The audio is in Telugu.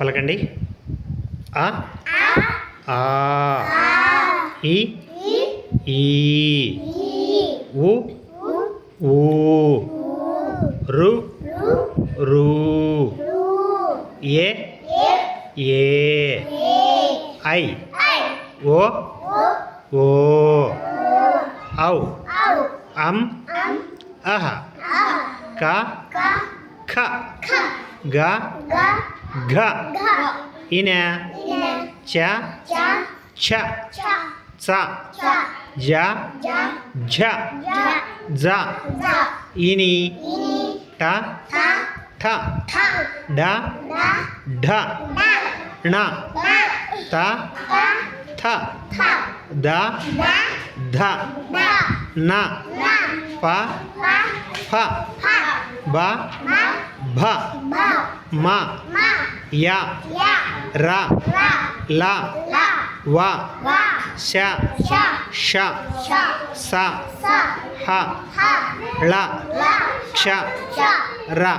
పలకండి. ఆ? ఆ. ఈ? ఈ. ఉ ఊ. రు? రు. ఏ? ఏ. ఐ. ఓ? ఓ. ఔ. అం. అహ. క. ఖ గ. ga ine cha cha cha ja ja za ini ta ta da da na ta ta da da na pa pa pa ba ba ba मा या रा ला वा शा शा सा हा ला क्ष रा